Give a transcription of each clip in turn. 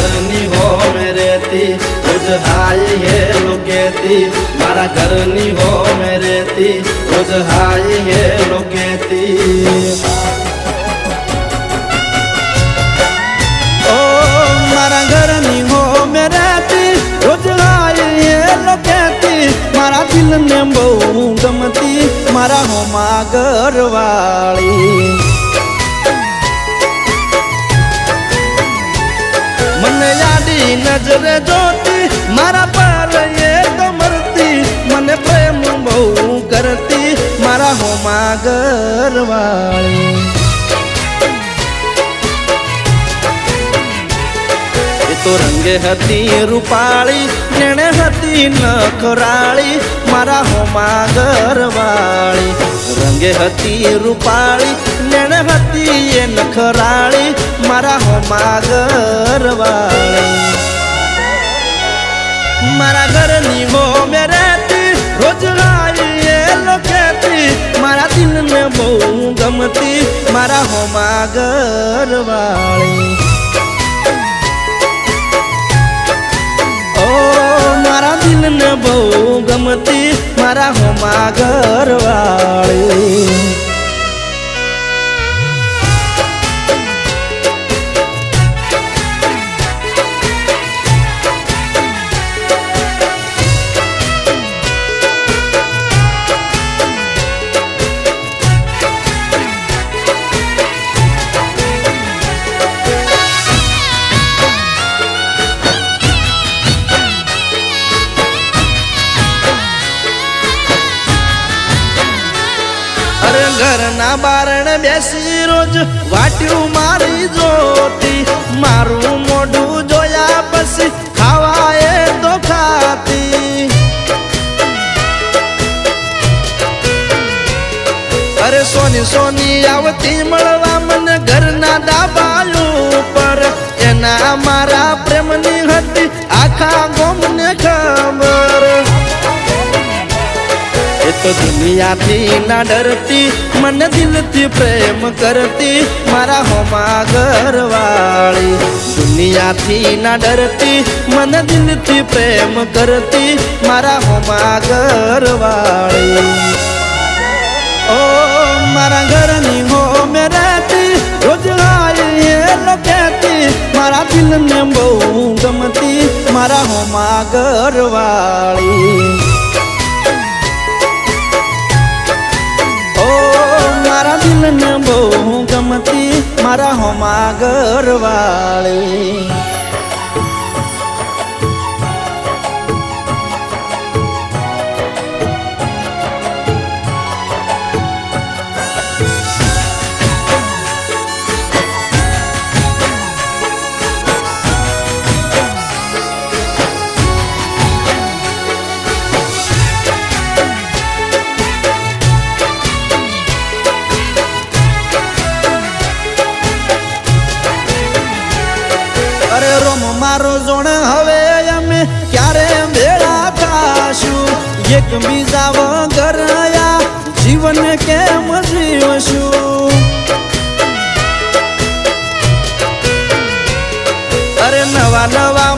ઘરની હોમે રહેતી, રોજ હાય હેલો કહેતી મારા ઘરની હોમે રહેતી, રોજ હાય હે કહેતી ઓ મારા ઘરની હો મે રહેતી, રોજ આય એ લોકેતી. મારા દિલને બહુ ગમતી, મારા હોમાં ઘરવાળી નજરે જોતી, મારા પર તો મરતી, મને પ્રેમ બહુ કરતી, મારા હોમા ઘરવાળી. તો રંગે હતી રૂપાળી, નેણે હતી નખરાળી, મારા હોમા ઘરવાળી. રંગે હતી રૂપાળી, નેણે હતી એ નખરાળી, મારા હોમા ઘરવાળી. મારા ઘરની વો મે રહેતી, રોજ આવી એ લોકેતી મારા દિલને બહુ ગમતી, મારા હોમા ઘરવાળી. ઓ, મારા બહુ ગમતી, મારા હોમા ઘરવાળી. અરે બારણ બેસી રોજ વાટ્યું મારી જોતી. મારું મોઢું જોયા પછી ખાવા એ તો ખાતી. અરે સોની સોની, આવતી મળવા મને ઘરના ડાબાયું પર એના મારા પ્રેમની તો દુનિયાથી ના ડરતી મને દિલથી પ્રેમ કરતી મારા હોમાં ઘરવાળી દુનિયાથી ના ડરતી મને દિલથી પ્રેમ કરતી મારા હોમાં ઘરવાળી ઓ મારા ઘરની હો મે રહેતી રોજ મારા દિલને બહુ ગમતી મારા હોમાં ઘરવાળી મારા હોમાં ઘરવાળી. મારો જોણ હવે અમે ક્યારે ભેળા થાશું એક બીજા વગર જીવન કેમ જીવશું? અરે નવા નવા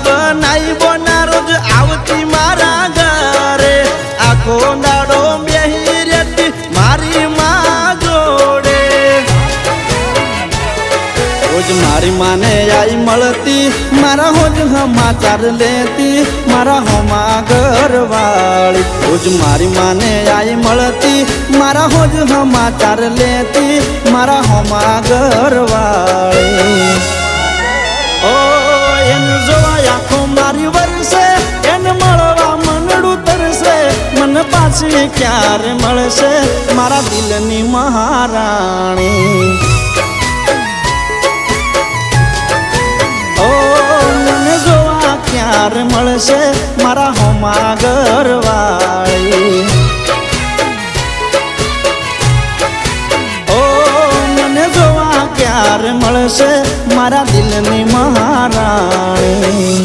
માને આઈ મળતી. મારા હોજ સમાચાર લેતી. મારા હોમા ઘરવાળી. હોજ મારી માને આઈ મળતી. મારા હોજ સમાચાર લેતી. મારા હોમા ઘરવાળી. ઓ એમ જોવા આખો મારી વરસે. એને મળવા મનડું તરસે. મને પાછી ક્યારે મળશે? મારા દિલની મહારાણી. જોવા મળશે મારા હોમા ઘરવાળી. ઓ મને જોવા ક્યારે મળશે મારા દિલની મહારાણી.